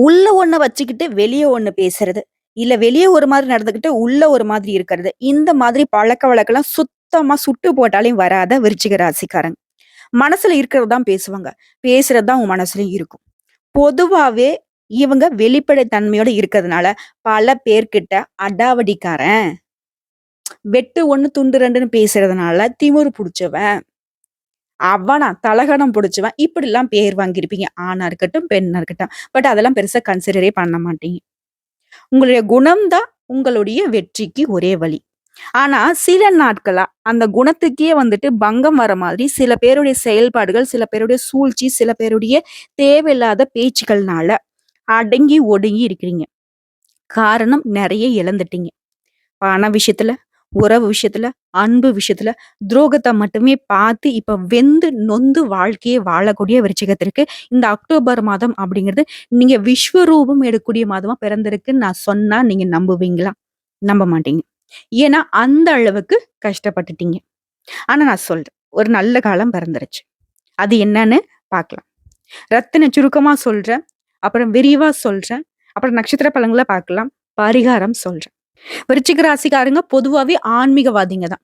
உள்ள ஒன்ன வச்சுக்கிட்டு வெளியே ஒண்ணு பேசுறது. இல்ல வெளியே ஒரு மாதிரி நடந்துக்கிட்டு, உள்ள ஒரு மாதிரி இருக்கிறது. இந்த மாதிரி பழக்க வழக்கெல்லாம் சுத்தமா சுட்டு போட்டாலையும் வராத விருச்சிக ராசிக்காரங்க. மனசுல இருக்கிறது தான் பேசுவாங்க. பேசுறது தான் உன் மனசுலயும் இருக்கும். பொதுவாவே இவங்க வெளிப்படை தன்மையோட இருக்கிறதுனால, பல பேர்கிட்ட அடாவடிக்காரன், வெட்டு ஒன்று துண்டு ரெண்டுன்னு பேசுறதுனால திமுரு பிடிச்சவன் அவனா தலகணம் பிடிச்சவன் இப்படிலாம் பேர் வாங்கியிருப்பீங்க. ஆணா இருக்கட்டும், பெண்ணா இருக்கட்டும். பட் அதெல்லாம் பெருசா கன்சிடரே பண்ண மாட்டீங்க. உங்களுடைய குணம் தான் உங்களுடைய வெற்றிக்கு ஒரே வழி. ஆனா சில நாட்களா அந்த குணத்துக்கே வந்துட்டு பங்கம் வர மாதிரி சில பேருடைய செயல்பாடுகள், சில பேருடைய சூழ்ச்சி, சில பேருடைய தேவையில்லாத பேச்சுக்கள்னால அடங்கி ஒடுங்கி இருக்கிறீங்க. காரணம் நிறைய இழந்துட்டீங்க. பண விஷயத்துல, உறவு விஷயத்துல, அன்பு விஷயத்துல துரோகத்தை மட்டுமே பார்த்து இப்ப வெந்து நொந்து வாழ்க்கையே வாழக்கூடிய விருச்சிகத்திற்கு இந்த அக்டோபர் மாதம் அப்படிங்கிறது நீங்க விஸ்வரூபம் எடுக்கக்கூடிய மாதமா பிறந்திருக்குன்னு நான் சொன்னா நீங்க நம்புவீங்களா? நம்ப மாட்டீங்க. ஏன்னா அந்த அளவுக்கு கஷ்டப்பட்டுட்டீங்க. ஆனா நான் சொல்றேன். ஒரு நல்ல காலம் பிறந்துருச்சு. அது என்னன்னு பார்க்கலாம். ரத்தின சுருக்கமா சொல்றேன். அப்புறம் விரிவா சொல்றேன். அப்புறம் நட்சத்திர பழங்களை பார்க்கலாம். பரிகாரம் சொல்றேன். விருச்சிக ராசிக்காரங்க பொதுவாகவே ஆன்மீகவாதிங்க தான்.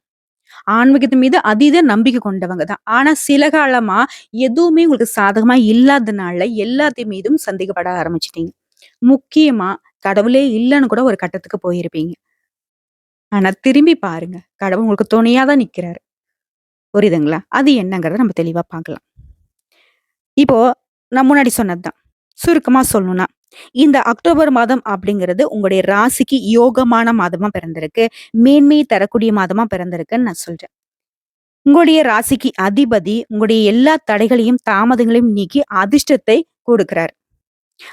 ஆன்மீகத்தின் மீது அதீத நம்பிக்கை கொண்டவங்க தான். ஆனா சில காலமா எதுவுமே உங்களுக்கு சாதகமா இல்லாதனால எல்லாத்தையும் மீதும் சந்தேகப்பட ஆரம்பிச்சிட்டீங்க முக்கியமா கடவுளே இல்லைன்னு கூட ஒரு கட்டத்துக்கு போயிருப்பீங்க. ஆனா திரும்பி பாருங்க. கடவுள் உங்களுக்கு துணையா தான் நிக்கிறாரு. புரியுதுங்களா? அது என்னங்கிறத நம்ம தெளிவா பார்க்கலாம். இப்போ நான் முன்னாடி சொன்னது தான். சுருக்கமா சொல்லணும்னா, இந்த அக்டோபர் மாதம் அப்படிங்கிறது உங்களுடைய ராசிக்கு யோகமான மாதமா பிறந்திருக்கு. மேன்மையை தரக்கூடிய மாதமா பிறந்திருக்குன்னு நான் சொல்றேன். உங்களுடைய ராசிக்கு அதிபதி உங்களுடைய எல்லா தடைகளையும், தாமதங்களையும் நீக்கி அதிர்ஷ்டத்தை கொடுக்கிறார்.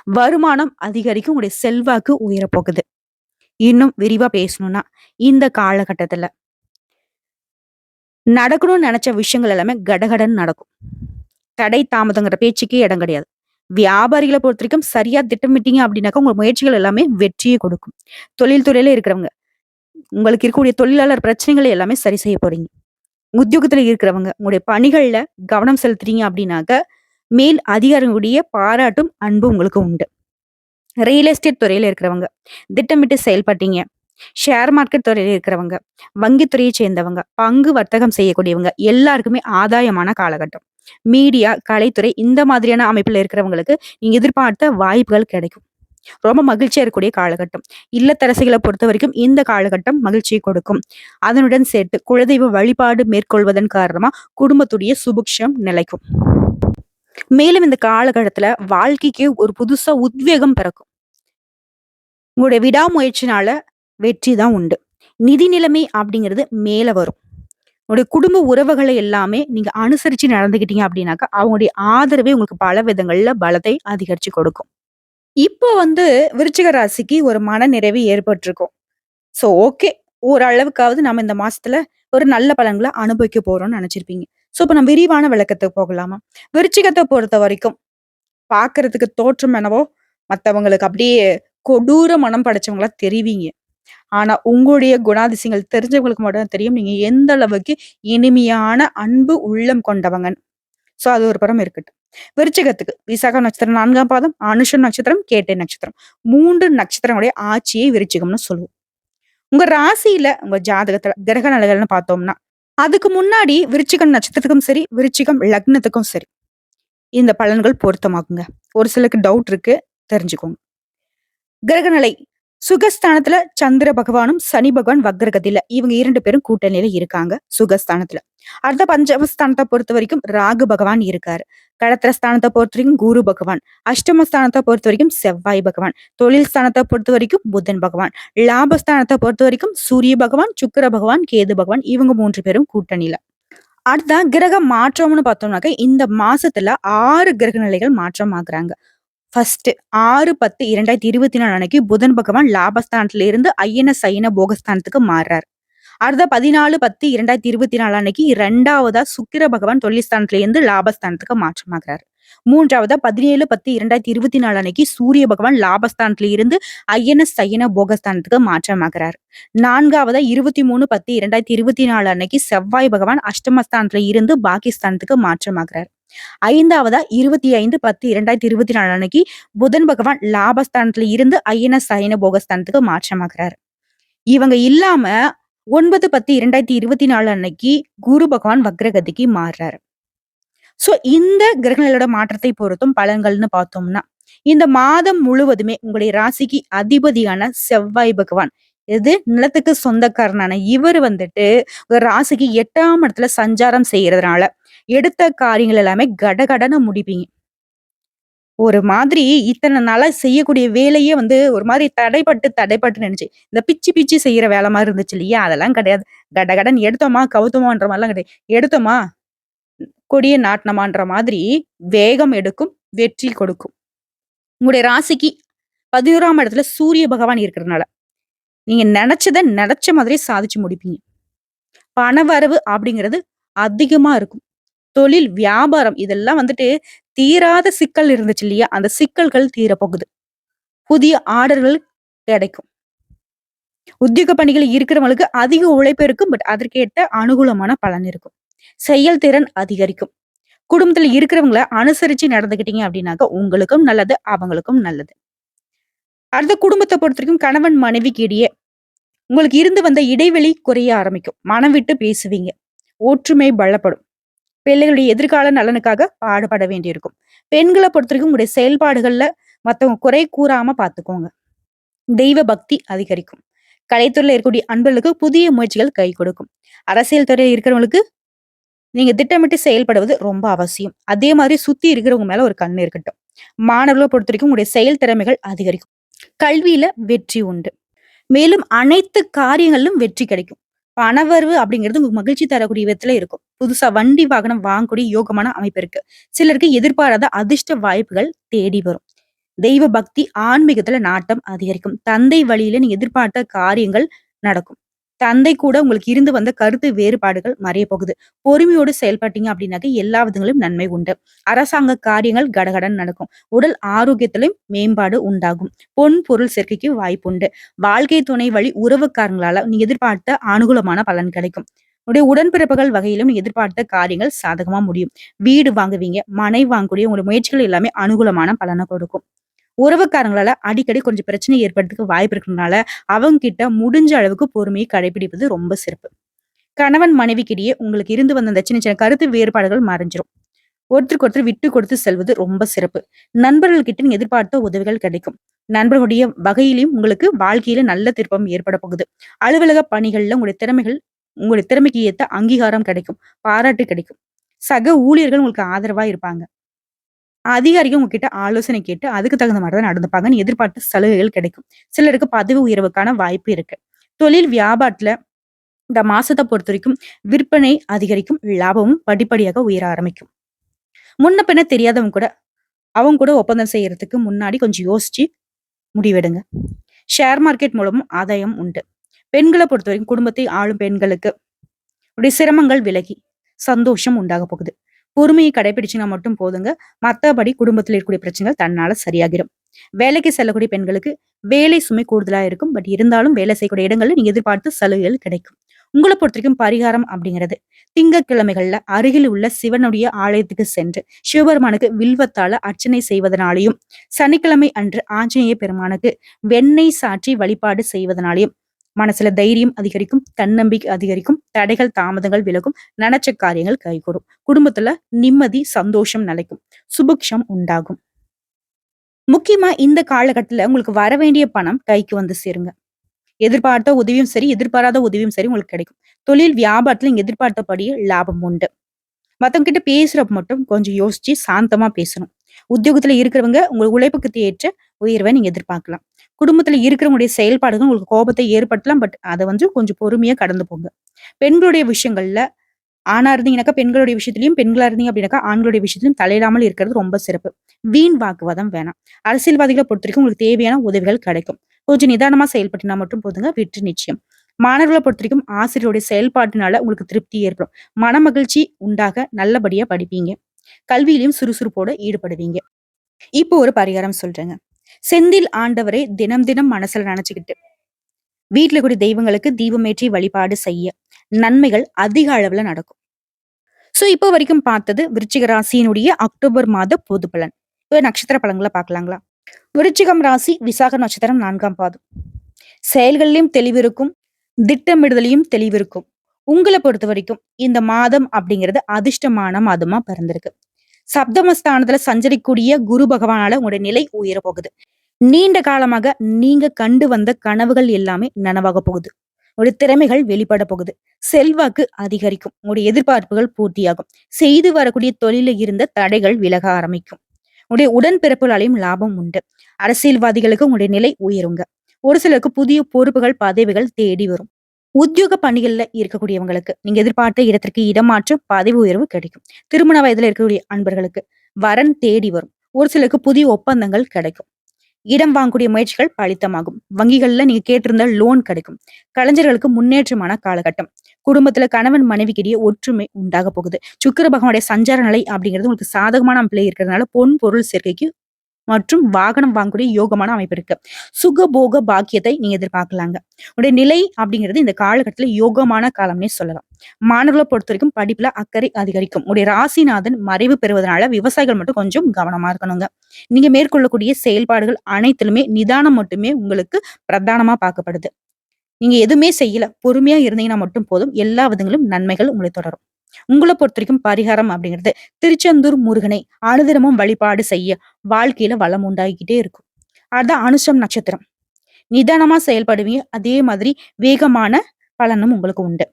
வருமானம் அதிகரிக்கும். உங்களுடைய செல்வாக்கு உயரப் போகுது. இன்னும் விரிவா பேசணும்னா, இந்த காலகட்டத்துல நடக்கணும்னு நினைச்ச விஷயங்கள் எல்லாமே கடகடன் நடக்கும். தடை, தாமதங்கிற பேச்சுக்கே இடம் கிடையாது. வியாபாரிகளை பொறுத்த வரைக்கும் சரியா திட்டமிட்டீங்க அப்படின்னாக்கா, உங்க முயற்சிகள் எல்லாமே வெற்றியை கொடுக்கும். தொழில் துறையில இருக்கிறவங்க, உங்களுக்கு இருக்கக்கூடிய தொழிலாளர் பிரச்சனைகளை எல்லாமே சரி செய்ய போறீங்க. உத்தியோகத்துல இருக்கிறவங்க, உங்களுடைய பணிகள்ல கவனம் செலுத்துறீங்க அப்படின்னாக்க, மேல் அதிகாரிகளுடைய பாராட்டும், அன்பும் உங்களுக்கு உண்டு. ரியல் எஸ்டேட் துறையில இருக்கிறவங்க, திட்டமிட்டு செயல்பட்டீங்க. ஷேர் மார்க்கெட் துறையில இருக்கிறவங்க, வங்கித்துறையை சேர்ந்தவங்க, பங்கு வர்த்தகம் செய்யக்கூடியவங்க எல்லாருக்குமே ஆதாயமான காலகட்டம். மீடியா, கலைத்துறை இந்த மாதிரியான அமைப்புல இருக்கிறவங்களுக்கு நீங்க எதிர்பார்த்த வாய்ப்புகள் கிடைக்கும். ரொம்ப மகிழ்ச்சியா இருக்கக்கூடிய காலகட்டம். இல்லத்தரசிகளை பொறுத்த வரைக்கும் இந்த காலகட்டம் மகிழ்ச்சியை கொடுக்கும். அதனுடன் சேர்த்து குலதெய்வ வழிபாடு மேற்கொள்வதன் காரணமா குடும்பத்துடைய சுபிக்ஷம் நிலைக்கும். மேலும் இந்த காலகட்டத்துல வாழ்க்கைக்கு ஒரு புதுசா உத்வேகம் பிறக்கும். உங்களுடைய விடாமுயற்சினால வெற்றி தான் உண்டு. நிதி நிலைமை அப்படிங்கிறது மேல வரும். உங்களுடைய குடும்ப உறவுகளை எல்லாமே நீங்க அனுசரிச்சு நடந்துக்கிட்டீங்க அப்படின்னாக்கா, அவங்களுடைய ஆதரவே உங்களுக்கு பல விதங்கள்ல பலத்தை அதிகரிச்சு கொடுக்கும். இப்போ வந்து விருச்சிக ராசிக்கு ஒரு மன நிறைவு ஏற்பட்டிருக்கும். So okay. ஓரளவுக்காவது நம்ம இந்த மாசத்துல ஒரு நல்ல பலன்களை அனுபவிக்க போறோம்னு நினைச்சிருப்பீங்க ஸோ இப்போ நம்ம விரிவான விளக்கத்துக்கு போகலாமா? விருச்சிகரத்தை பொறுத்த வரைக்கும் பார்க்கறதுக்கு தோற்றம் என்னவோ மற்றவங்களுக்கு அப்படியே கொடூர மனம் படைச்சவங்களா தெரிவிங்க ஆனா உங்களுடைய குணாதிசயங்கள் தெரிஞ்சவங்களுக்கு மட்டும் தெரியும். நீங்க எந்த அளவுக்கு இனிமையான அன்பு உள்ளம் கொண்டவங்க ஸோ அது ஒரு புறம் இருக்கட்டும். விருச்சகத்துக்கு விசாக நட்சத்திரம் நான்காம் பாதம், அனுஷ நட்சத்திரம், கேட்டை நட்சத்திரம். மூன்று நட்சத்திரங்களுடைய ஆட்சியை விருச்சிகம்னு சொல்லுவோம். உங்க ராசியில உங்க ஜாதகத்துல கிரக நிலைகள்னு பார்த்தோம்னா, அதுக்கு முன்னாடி விருச்சிகம் நட்சத்திரத்துக்கும் சரி, விருச்சிகம் லக்னத்துக்கும் சரி. இந்த பலன்கள் பொருத்தமாகுங்க. ஒரு சிலருக்கு டவுட் இருக்கு. தெரிஞ்சுக்கோங்க. கிரகநிலை சுகஸ்தானத்துல சந்திர பகவானும், சனி பகவான் வக்ரகதியில இவங்க இரண்டு பேரும் கூட்டணியில இருக்காங்க. சுகஸ்தானத்துல. அடுத்த பஞ்சமஸ்தானத்தை பொறுத்த வரைக்கும் ராகு பகவான் இருக்காரு. கடத்திரஸ்தானத்தை பொறுத்த வரைக்கும் குரு பகவான். அஷ்டமஸ்தானத்தை பொறுத்த வரைக்கும் செவ்வாய் பகவான். தொழில் ஸ்தானத்தை பொறுத்த வரைக்கும் புதன் பகவான். லாபஸ்தானத்தை பொறுத்த வரைக்கும் சூரிய பகவான், சுக்கிர பகவான், கேது பகவான் இவங்க மூன்று பேரும் கூட்டணியில. அடுத்தா கிரக மாற்றம்னு பார்த்தோம்னாக்க, இந்த மாசத்துல ஆறு கிரக நிலைகள் மாற்றம் ஆகுறாங்க. ஃபர்ஸ்ட் 6/10/2024 அன்னைக்கு புதன் பகவான் லாபஸ்தானத்துல இருந்து ஐயன சைன போகஸ்தானத்துக்கு மாறுறார். அடுத்த 14/10/2024 அன்னைக்கு இரண்டாவதா சுக்கிர பகவான் தொழில்ஸ்தானத்துல இருந்து லாபஸ்தானத்துக்கு மாற்றமாகிறார். மூன்றாவதா பதினேழு பத்து இரண்டாயிரத்தி இருபத்தி நாலு அன்னைக்கு சூரிய பகவான் லாபஸ்தானத்துல இருந்து ஐயன சயன போகஸ்தானத்துக்கு மாற்றமாகிறார். நான்காவதா இருபத்தி மூணு பத்து இரண்டாயிரத்தி இருபத்தி நாலு அன்னைக்கு செவ்வாய் பகவான் அஷ்டமஸ்தானத்துல இருந்து பாகிஸ்தானத்துக்கு மாற்றமாகிறார். ஐந்தாவதா இருபத்தி ஐந்து பத்து இரண்டாயிரத்தி இருபத்தி நாலு அன்னைக்கு புதன் பகவான் லாபஸ்தானத்துல இருந்து ஐயன சயன போகஸ்தானத்துக்கு மாற்றமாகிறார். இவங்க இல்லாம ஒன்பது பத்து இரண்டாயிரத்தி இருபத்தி நாலு அன்னைக்கு குரு பகவான் வக்ரகதிக்கு மாறுறாரு. சோ இந்த கிரகங்களோட மாற்றத்தை பொறுத்தும் பலன்கள்னு பார்த்தோம்னா இந்த மாதம் முழுவதுமே உங்களுடைய ராசிக்கு அதிபதியான செவ்வாய் பகவான் இது நிலத்துக்கு சொந்தக்காரனான இவர் வந்துட்டு ஒரு ராசிக்கு எட்டாம் இடத்துல சஞ்சாரம் செய்யறதுனால எடுத்த காரியங்கள் எல்லாமே கடகடன்னு முடிப்பீங்க. ஒரு மாதிரி இத்தனை நாளா செய்யக்கூடிய வேலையே வந்து ஒரு மாதிரி தடைப்பட்டு தடைப்பட்டு நினைச்சு இந்த பிச்சு பிச்சு செய்யற வேலை மாதிரி இருந்துச்சு இல்லையா? அதெல்லாம் கிடையாது. கடகடன் எடுத்தோமா கவுத்தோமான்ற மாதிரிலாம் கிடையாது. எடுத்தோமா? கொடிய நாட்டினமான்ற மாதிரி வேகம் எடுக்கும் வெற்றி கொடுக்கும். உங்களுடைய ராசிக்கு பதினோராம் இடத்துல சூரிய பகவான் இருக்கிறதுனால நீங்க நினைச்சத நினைச்ச மாதிரி சாதிச்சு முடிப்பீங்க. பணவரவு அப்படிங்கிறது அதிகமா இருக்கும். தொழில் வியாபாரம் இதெல்லாம் வந்துட்டு தீராத சிக்கல் இருந்துச்சு இல்லையா? அந்த சிக்கல்கள் தீரப்போகுது புதிய ஆர்டர்கள் கிடைக்கும். உத்தியோக பணிகள் இருக்கிறவங்களுக்கு அதிக உழைப்பு இருக்கும் பட் அதற்கேற்ற அனுகூலமான பலன் இருக்கும். செயல்திறன் அதிகரிக்கும். குடும்பத்துல இருக்கிறவங்கள அனுசரிச்சு நடந்துகிட்டீங்க அப்படின்னாக்க உங்களுக்கும் நல்லது அவங்களுக்கும் நல்லது. அடுத்த குடும்பத்தை பொறுத்த வரைக்கும் கணவன் மனைவிக்கு இடையே உங்களுக்கு இருந்து வந்த இடைவெளி குறைய ஆரம்பிக்கும். மனம் விட்டு பேசுவீங்க. ஒற்றுமை பலப்படும். பிள்ளைகளுடைய எதிர்கால நலனுக்காக பாடுபட வேண்டியிருக்கும். பெண்களை பொறுத்த வரைக்கும் உங்களுடைய செயல்பாடுகள்ல மத்தவங்க குறை கூறாம பாத்துக்கோங்க. தெய்வ பக்தி அதிகரிக்கும். கலைத்துறையில் இருக்கக்கூடிய அன்பர்களுக்கு புதிய முயற்சிகள் கை கொடுக்கும். அரசியல் துறையில் இருக்கிறவங்களுக்கு நீங்க திட்டமிட்டு செயல்படுவது ரொம்ப அவசியம். அதே மாதிரி சுத்தி இருக்கிறவங்க மேல ஒரு கண் இருக்கட்டும். மாணவர்களை பொறுத்த வரைக்கும் உங்களுடைய செயல் திறமைகள் அதிகரிக்கும். கல்வியில வெற்றி உண்டு. மேலும் அனைத்து காரியங்களிலும் வெற்றி கிடைக்கும். பணவரவு அப்படிங்கிறது உங்களுக்கு மகிழ்ச்சி தரக்கூடிய விதத்துல இருக்கும். புதுசா வண்டி வாகனம் வாங்கக்கூடிய யோகமான அமைப்பு இருக்கு. சிலருக்கு எதிர்பாராத அதிர்ஷ்ட வாய்ப்புகள் தேடி வரும். தெய்வ பக்தி ஆன்மீகத்துல நாட்டம் அதிகரிக்கும். தந்தை வழியில நீங்க எதிர்பார்த்த காரியங்கள் நடக்கும். தந்தை கூட உங்களுக்கு இருந்து வந்த கருத்து வேறுபாடுகள் மறைய போகுது. பொறுமையோடு செயல்பட்டீங்க அப்படின்னாக்க எல்லா விதங்களும் நன்மை உண்டு. அரசாங்க காரியங்கள் கடகடன் நடக்கும். உடல் ஆரோக்கியத்திலும் மேம்பாடு உண்டாகும். பொன் பொருள் சேர்க்கைக்கு வாய்ப்பு உண்டு. வாழ்க்கை துணை வழி உறவுக்காரங்களால நீங்க எதிர்பார்த்த அனுகூலமான பலன் கிடைக்கும். உடைய உடன்பிறப்புகள் வகையிலும் எதிர்பார்த்த காரியங்கள் சாதகமா முடியும். வீடு வாங்குவீங்க. மனை வாங்கக்கூடிய உங்களுடைய முயற்சிகள் எல்லாமே அனுகூலமான பலனை கொடுக்கும். உறவுக்காரங்களால அடிக்கடி கொஞ்சம் பிரச்சனை ஏற்படுறதுக்கு வாய்ப்பு இருக்கிறதுனால அவங்க கிட்ட முடிஞ்ச அளவுக்கு பொறுமையை கடைபிடிப்பது ரொம்ப சிறப்பு. கணவன் மனைவிக்கிடையே உங்களுக்கு இருந்து வந்த அந்த சின்ன சின்ன கருத்து வேறுபாடுகள் மறைஞ்சிரும். ஒருத்தருக்கு ஒருத்தர் விட்டு கொடுத்து செல்வது ரொம்ப சிறப்பு. நண்பர்கள் கிட்ட எதிர்பார்த்த உதவிகள் கிடைக்கும். நண்பர்களுடைய வகையிலையும் உங்களுக்கு வாழ்க்கையில நல்ல திருப்பம் ஏற்பட போகுது. அலுவலக பணிகள்ல உங்களுடைய திறமைகள் உங்களுடைய திறமைக்கு ஏத்த அங்கீகாரம் கிடைக்கும். பாராட்டு கிடைக்கும். சக ஊழியர்கள் உங்களுக்கு ஆதரவா இருப்பாங்க. அதிகாரிகள் உங்ககிட்ட ஆலோசனை கேட்டு அதுக்கு தகுந்த மாதிரி தான் நடந்துப்பாங்கன்னு எதிர்பார்த்த சலுகைகள் கிடைக்கும். சிலருக்கு பதவி உயர்வுக்கான வாய்ப்பு இருக்கு. தொழில் வியாபாரத்துல இந்த மாசத்தை பொறுத்த வரைக்கும் விற்பனை அதிகரிக்கும் லாபமும் படிப்படியாக உயர ஆரம்பிக்கும். முன்ன பின்ன தெரியாதவங்க கூட அவங்க கூட ஒப்பந்தம் செய்யறதுக்கு முன்னாடி கொஞ்சம் யோசிச்சு முடிவெடுங்க. ஷேர் மார்க்கெட் மூலமும் ஆதாயம் உண்டு. பெண்களை பொறுத்த வரைக்கும் குடும்பத்தை ஆளும் பெண்களுக்கு உடைய சிரமங்கள் விலகி சந்தோஷம் உண்டாக போகுது. பொறுமையை கடைபிடிச்சுனா மட்டும் போதுங்க. மத்தபடி குடும்பத்தில் இருக்கக்கூடிய பிரச்சனைகள் தன்னால சரியாகிடும் வேலைக்கு செல்லக்கூடிய பெண்களுக்கு வேலை சுமை கூடுதலா இருக்கும். பட் இருந்தாலும் வேலை செய்யக்கூடிய இடங்களில் நீங்க எதிர்பார்த்து சலுகைகள் கிடைக்கும். உங்களை பொறுத்த வரைக்கும் பரிகாரம் அப்படிங்கிறது திங்கட்கிழமைகள்ல அருகில் உள்ள சிவனுடைய ஆலயத்துக்கு சென்று சிவபெருமானுக்கு வில்வத்தால அர்ச்சனை செய்வதனாலையும் சனிக்கிழமை அன்று ஆஞ்சநேய பெருமானுக்கு வெண்ணெய் சாற்றி வழிபாடு செய்வதனாலையும் மனசுல தைரியம் அதிகரிக்கும் தன்னம்பிக்கை அதிகரிக்கும் தடைகள் தாமதங்கள் விலகும் நினைச்ச காரியங்கள் கைகூடும். குடும்பத்துல நிம்மதி சந்தோஷம் நிலைக்கும் சுபிக்ஷம் உண்டாகும். முக்கியமா இந்த காலகட்டத்துல உங்களுக்கு வர வேண்டிய பணம் கைக்கு வந்து சேருங்க. எதிர்பார்த்த உதவியும் சரி எதிர்பாராத உதவியும் சரி உங்களுக்கு கிடைக்கும். தொழில் வியாபாரத்துல நீங்க எதிர்பார்த்தபடியே லாபம் உண்டு. மத்தவங்க கிட்ட பேசுறப்ப மட்டும் கொஞ்சம் யோசிச்சு சாந்தமா பேசணும். உத்தியோகத்துல இருக்கிறவங்க உங்க உழைப்புக்கு ஏற்ற உயர்வை நீங்க எதிர்பார்க்கலாம். குடும்பத்துல இருக்கிறவங்களுடைய செயல்பாடுகள் உங்களுக்கு கோபத்தை ஏற்படுத்தலாம் பட் அதை வந்து கொஞ்சம் பொறுமையா கடந்து போங்க. பெண்களுடைய விஷயங்கள்ல ஆணா இருந்தீங்கன்னாக்கா பெண்களுடைய விஷயத்திலையும் பெண்களா இருந்தீங்க அப்படின்னாக்கா ஆண்களுடைய விஷயத்திலும் தலையிடாமல் இருக்கிறது ரொம்ப சிறப்பு. வீண் வாக்குவாதம் வேணாம். அரசியல்வாதிகளை பொறுத்த வரைக்கும் உங்களுக்கு தேவையான உதவிகள் கிடைக்கும். கொஞ்சம் நிதானமா செயல்பட்டுனா மட்டும் போதுங்க வெற்றி நிச்சயம். மாணவர்களை பொறுத்த வரைக்கும் ஆசிரியருடைய செயல்பாட்டினால உங்களுக்கு திருப்தி ஏற்படும். மன மகிழ்ச்சி உண்டாக நல்லபடியா படிப்பீங்க. கல்வியிலும் சுறுசுறுப்போட ஈடுபடுவீங்க. இப்போ ஒரு பரிகாரம் சொல்றேங்க. செந்தில் ஆண்டவரை தினம் தினம் மனசுல நினைச்சுக்கிட்டு வீட்டுல கூடிய தெய்வங்களுக்கு தீபமேற்றி வழிபாடு செய்ய நன்மைகள் அதிக அளவுல நடக்கும். சோ இப்போ வரைக்கும் பார்த்தது விருச்சிக ராசியினுடைய அக்டோபர் மாத பொது பலன். இப்போ நட்சத்திர பலன்களை பார்க்கலாங்களா? விருச்சிகம் ராசி விசாக நட்சத்திரம் நான்காம் பாதம். செயல்களிலும் தெளிவிருக்கும் திட்டமிடுதலையும் தெளிவிருக்கும் உங்களை பொறுத்த வரைக்கும் இந்த மாதம் அப்படிங்கிறது அதிர்ஷ்டமான மாதமா பிறந்திருக்கு. சப்தமஸ்தானத்துல சஞ்சரிக்கூடிய குரு பகவானால உங்களுடைய நிலை உயர போகுது. நீண்ட காலமாக நீங்க கண்டு வந்த கனவுகள் எல்லாமே நனவாக போகுது. உங்களுடைய திறமைகள் வெளிப்பட போகுது. செல்வாக்கு அதிகரிக்கும். உங்களுடைய எதிர்பார்ப்புகள் பூர்த்தியாகும். செய்து வரக்கூடிய தொழில இருந்த தடைகள் விலக ஆரம்பிக்கும். உங்களுடைய உடன்பிறப்புகளாலையும் லாபம் உண்டு. அரசியல்வாதிகளுக்கு உங்களுடைய நிலை உயருங்க. ஒரு சிலருக்கு புதிய பொறுப்புகள் பதவிகள் தேடி வரும். உத்தியோக பணிகள்ல இருக்கக்கூடியவங்களுக்கு நீங்க எதிர்பார்த்த இடத்திற்கு இடமாற்றம் பதவி உயர்வு கிடைக்கும். திருமண வயதுல இருக்கக்கூடிய அன்பர்களுக்கு வரன் தேடி வரும். ஒரு சிலருக்கு புதிய ஒப்பந்தங்கள் கிடைக்கும். இடம் வாங்கக்கூடிய முயற்சிகள் பலித்தமாகும். வங்கிகள்ல நீங்க கேட்டிருந்த லோன் கிடைக்கும். கலைஞர்களுக்கு முன்னேற்றமான காலகட்டம். குடும்பத்துல கணவன் மனைவிக்கிடையே ஒற்றுமை உண்டாக போகுது. சுக்கர பகவானுடைய சஞ்சார நிலை அப்படிங்கிறது உங்களுக்கு சாதகமான அமைப்பில் இருக்கிறதுனால பொன் பொருள் சேர்க்கைக்கு மற்றும் வாகனம் வாங்கக்கூடிய யோகமான அமைப்பு இருக்கு. சுகபோக பாக்கியத்தை நீங்க எதிர்பார்க்கலாங்க. உடைய நிலை அப்படிங்கிறது இந்த காலகட்டத்துல யோகமான காலம்னே சொல்லலாம். மாணவர்களை பொறுத்த வரைக்கும் படிப்புல அக்கறை அதிகரிக்கும். உடைய ராசிநாதன் மறைவு பெறுவதனால விவசாயிகள் மட்டும் கொஞ்சம் கவனமா இருக்கணுங்க. நீங்க மேற்கொள்ளக்கூடிய செயல்பாடுகள் அனைத்திலுமே நிதானம் மட்டுமே உங்களுக்கு பிரதானமா பார்க்கப்படுது. நீங்க எதுவுமே செய்யல பொறுமையா இருந்தீங்கன்னா மட்டும் போதும். எல்லா விதங்களும் நன்மைகள் உங்களை தொடரும். உங்களை பொறுத்த வரைக்கும் பரிகாரம் அப்படிங்கிறது திருச்செந்தூர் முருகனை அனுதினமும் வழிபாடு செய்ய வாழ்க்கையில வளம் உண்டாகிக்கிட்டே இருக்கும். அதுதான் அனுஷம் நட்சத்திரம். நிதானமா செயல்படுவீங்க. அதே மாதிரி வேகமான பலனும் உங்களுக்கு உண்டு.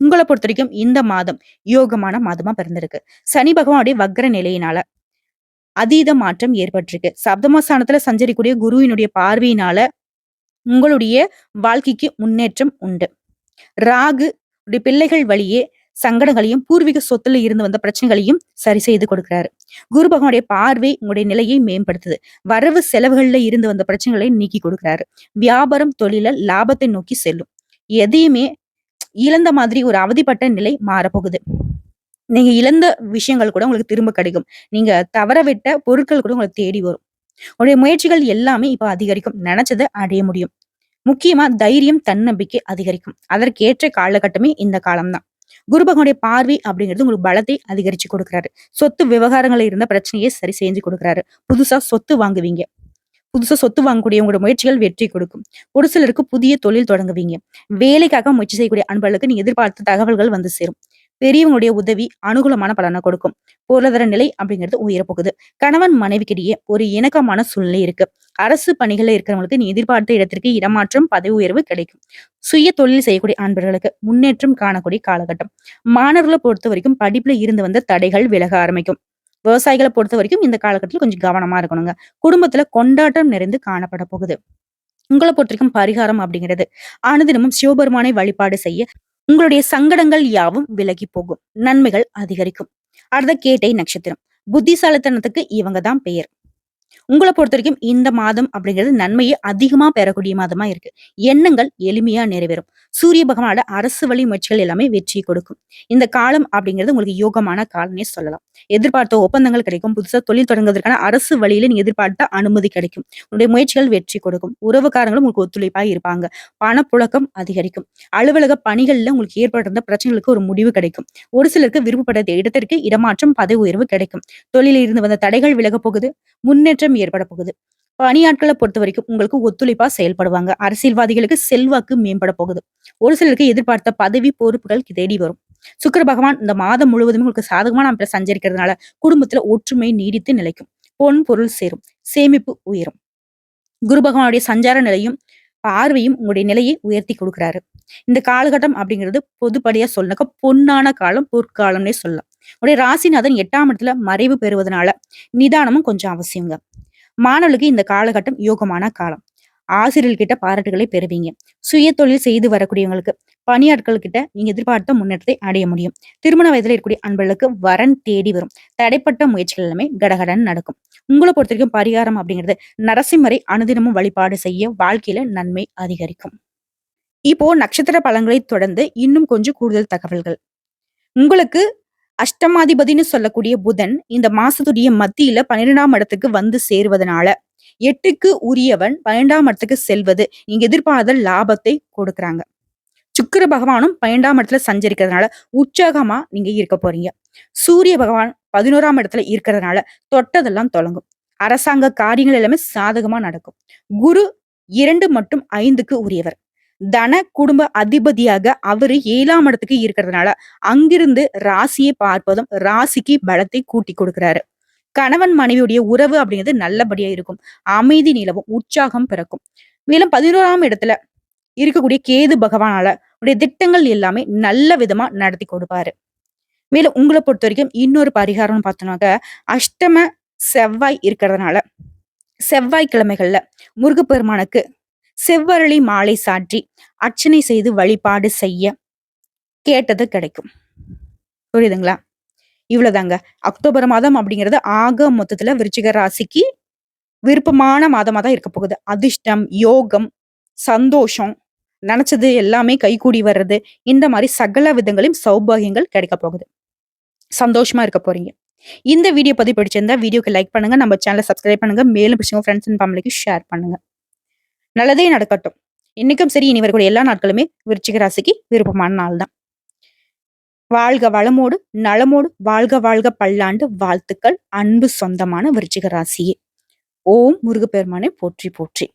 உங்களை பொறுத்த வரைக்கும் இந்த மாதம் யோகமான மாதமா பிறந்திருக்கு. சனி பகவானுடைய வக்ர நிலையினால அதீத மாற்றம் ஏற்பட்டிருக்கு. சப்தமஸ்தானத்துல சஞ்சரிக்கூடிய குருவினுடைய பார்வையினால உங்களுடைய வாழ்க்கைக்கு முன்னேற்றம் உண்டு. ராகு பிள்ளைகள் வழியே சங்கடங்களையும் பூர்வீக சொத்துல இருந்து வந்த பிரச்சனைகளையும் சரி செய்து கொடுக்கிறாரு. குரு பகவானுடைய பார்வை உங்களுடைய நிலையை மேம்படுத்துது. வரவு செலவுகள்ல இருந்து வந்த பிரச்சனைகளை நீக்கி கொடுக்கிறாரு. வியாபாரம் தொழில லாபத்தை நோக்கி செல்லும். எதையுமே இழந்த மாதிரி ஒரு அவதிப்பட்ட நிலை மாறப்போகுது. நீங்க இழந்த விஷயங்கள் கூட உங்களுக்கு திரும்ப கிடைக்கும். நீங்க தவற விட்ட பொருட்கள் கூட உங்களுக்கு தேடி வரும். உங்களுடைய முயற்சிகள் எல்லாமே இப்ப அதிகரிக்கும். நினைச்சதை அடைய முடியும். முக்கியமா தைரியம் தன்னம்பிக்கை அதிகரிக்கும். அதற்கேற்ற காலகட்டமே இந்த காலம்தான். குரு பகவானுடைய பார்வை அப்படிங்கிறது உங்களுக்கு பலத்தை அதிகரிச்சு கொடுக்குறாரு. சொத்து விவகாரங்களில் இருந்த பிரச்சனையை சரி செஞ்சு கொடுக்குறாரு. புதுசா சொத்து வாங்குவீங்க. புதுசா சொத்து வாங்கக்கூடிய உங்களோட முயற்சிகள் வெற்றி கொடுக்கும். ஒரு சிலருக்கு புதிய தொழில் தொடங்குவீங்க. வேலைக்காக முயற்சி செய்யக்கூடிய அன்பர்களுக்கு நீங்க எதிர்பார்த்த தகவல்கள் வந்து சேரும். பெரியவங்களுடைய உதவி அனுகூலமான பலனை கொடுக்கும். பொருளாதார நிலை அப்படிங்கிறது உயரப்போகுது கணவன் மனைவிக்கிடையே ஒரு இணக்கமான சூழ்நிலை இருக்கு. அரசு பணிகளில் இருக்கிறவங்களுக்கு நீ எதிர்பார்த்த இடத்திற்கு இடமாற்றம் பதவி உயர்வு கிடைக்கும். சுய தொழில் செய்யக்கூடிய அன்பர்களுக்கு முன்னேற்றம் காணக்கூடிய காலகட்டம். மாணவர்களை பொறுத்த வரைக்கும் படிப்புல இருந்து வந்த தடைகள் விலக ஆரம்பிக்கும். விவசாயிகளை பொறுத்த வரைக்கும் இந்த காலகட்டத்தில் கொஞ்சம் கவனமா இருக்கணுங்க. குடும்பத்துல கொண்டாட்டம் நிறைந்து காணப்பட போகுது. உங்களை பொறுத்த வரைக்கும் பரிகாரம் அப்படிங்கிறது. அனுதினமும் சிவபெருமானை வழிபாடு செய்ய உங்களுடைய சங்கடங்கள் யாவும் விலகி போகும். நன்மைகள் அதிகரிக்கும். அடுத்த கேட்டை நட்சத்திரம். புத்திசாலித்தனத்துக்கு இவங்க தான் பெயர். உங்களை பொறுத்த வரைக்கும் இந்த மாதம் அப்படிங்கிறது நன்மையை அதிகமா பெறக்கூடிய மாதமா இருக்கு. எண்ணங்கள் எளிமையா நிறைவேறும். சூரிய பகவானோட அரசு வழி முயற்சிகள் எல்லாமே வெற்றி கொடுக்கும். இந்த காலம் அப்படிங்கிறது உங்களுக்கு யோகமான காலம்னே சொல்லலாம். எதிர்பார்த்த ஒப்பந்தங்கள் கிடைக்கும். புதுசா தொழில் தொடங்குவதற்கான அரசு வழியில நீங்க எதிர்பார்த்த அனுமதி கிடைக்கும். உங்களுடைய முயற்சிகள் வெற்றி கொடுக்கும். உறவுக்காரங்களும் உங்களுக்கு ஒத்துழைப்பா இருப்பாங்க. பணப்புழக்கம் அதிகரிக்கும். அலுவலக பணிகள்ல உங்களுக்கு ஏற்பட்டிருந்த பிரச்சனைகளுக்கு ஒரு முடிவு கிடைக்கும். ஒரு சிலருக்கு விருப்பப்பட்ட இடத்திற்கு இடமாற்றம் பதவி உயர்வு கிடைக்கும். தொழிலில் இருந்து வந்த தடைகள் விலக போகுது. முன்னேற்றம் ஏற்பட போகுது. பணியாட்களை பொறுத்த வரைக்கும் உங்களுக்கு ஒத்துழைப்பா செயல்படுவாங்க. அரசியல்வாதிகளுக்கு செல்வாக்கு மேம்பட போகுது. ஒரு சிலருக்கு எதிர்பார்த்த பதவி பொறுப்புகள் தேடி வரும். சுக்கர பகவான் இந்த மாதம் முழுவதும் உங்களுக்கு சாதகமான அமைப்புல சஞ்சரிக்கிறதுனால குடும்பத்துல ஒற்றுமை நீடித்து நிலைக்கும். பொன் பொருள் சேரும். சேமிப்பு உயரும். குரு பகவானுடைய சஞ்சார நிலையும் பார்வையும் உங்களுடைய நிலையை உயர்த்தி கொடுக்குறாரு. இந்த காலகட்டம் அப்படிங்கிறது பொதுப்படியா சொல்லனாக்க பொன்னான காலம் பொற்காலம்னே சொல்லலாம். உடைய ராசிநாதன் எட்டாம் இடத்துல மறைவு பெறுவதனால நிதானமும் கொஞ்சம் அவசியங்க. மாணவர்களுக்கு இந்த காலகட்டம் யோகமான காலம். ஆசிரியர்கிட்ட பாராட்டுகளை பெறுவீங்க. சுய தொழில் செய்து வரக்கூடியவங்களுக்கு பணியாட்கள் கிட்ட நீங்க எதிர்பார்த்த முன்னேற்றத்தை அடைய முடியும். திருமண வயதில் இருக்கக்கூடிய அன்பர்களுக்கு வரன் தேடி வரும். தடைப்பட்ட முயற்சிகள் எல்லாமே கடகடன் நடக்கும். உங்களை பொறுத்த வரைக்கும் பரிகாரம் அப்படிங்கிறது நரசிம்மரை அனுதினமும் வழிபாடு செய்ய வாழ்க்கையில நன்மை அதிகரிக்கும். இப்போ நட்சத்திர பலன்களை தொடர்ந்து இன்னும் கொஞ்சம் கூடுதல் தகவல்கள். உங்களுக்கு அஷ்டமாதிபதின்னு சொல்லக்கூடிய புதன் இந்த மாசத்துடைய மத்தியில பன்னிரெண்டாம் இடத்துக்கு வந்து சேருவதனால எட்டுக்கு உரியவன் பன்னெண்டாம் இடத்துக்கு செல்வது. நீங்க எதிர்பாராத லாபத்தை கொடுக்குறாங்க. சுக்கிர பகவானும் பன்னெண்டாம் இடத்துல சஞ்சரிக்கிறதுனால உற்சாகமா நீங்க இருக்க போறீங்க. சூரிய பகவான் பதினோராம் இடத்துல இருக்கிறதுனால தொட்டதெல்லாம் தொடங்கும். அரசாங்க காரியங்கள் எல்லாமே சாதகமா நடக்கும். குரு இரண்டு மற்றும் ஐந்துக்கு உரியவர். தன குடும்ப அதிபதியாக அவரு ஏழாம் இடத்துக்கு இருக்கிறதுனால அங்கிருந்து ராசியை பார்ப்பதும் ராசிக்கு பலத்தை கூட்டி கொடுக்கிறாரு. கணவன் மனைவியுடைய உறவு அப்படிங்கிறது நல்லபடியா இருக்கும். அமைதி நிலவும் உற்சாகம் பிறக்கும். மேலும் பதினோராம் இடத்துல இருக்கக்கூடிய கேது பகவானால உடைய திட்டங்கள் எல்லாமே நல்ல விதமா நடத்தி கொடுப்பாரு. மேலும் உங்களை பொறுத்த வரைக்கும் இன்னொரு பரிகாரம்னு பார்த்தோம்னாக்க அஷ்டம செவ்வாய் இருக்கிறதுனால செவ்வாய்க்கிழமைகள்ல முருகப்பெருமானுக்கு செவ்வரளி மாலை சாற்றி அர்ச்சனை செய்து வழிபாடு செய்ய கேட்டது கிடைக்கும். புரியுதுங்களா? இவ்வளவுதாங்க. அக்டோபர் மாதம் அப்படிங்கிறது ஆக மொத்தத்துல விருச்சிக ராசிக்கு விருப்பமான மாதமாக தான் இருக்க போகுது. அதிர்ஷ்டம் யோகம் சந்தோஷம் நினைச்சது எல்லாமே கைகூடி வர்றது இந்த மாதிரி சகல விதங்களையும் சௌபாகியங்கள் கிடைக்க போகுது. சந்தோஷமா இருக்க போறீங்க. இந்த வீடியோ பதிவு பிடிச்சிருந்தா வீடியோக்கு லைக் பண்ணுங்க நம்ம சேனலை சப்ஸ்கிரைப் பண்ணுங்க மேலும் பிடிச்சவங்க ஃப்ரெண்ட்ஸ் அண்ட் ஃபேமிலிக்கு ஷேர் பண்ணுங்க. நல்லதே நடக்கட்டும். இன்னைக்கும் சரி இனி வரக்கூடிய எல்லா நாட்களுமே விருச்சிக ராசிக்கு விருப்பமான நாள் தான். வாழ்க வளமோடு நலமோடு வாழ்க வாழ்க பல்லாண்டு வாழ்த்துக்கள். அன்பு சொந்தமான விருச்சிக ராசியே. ஓம் முருகப்பெருமானை போற்றி போற்றி.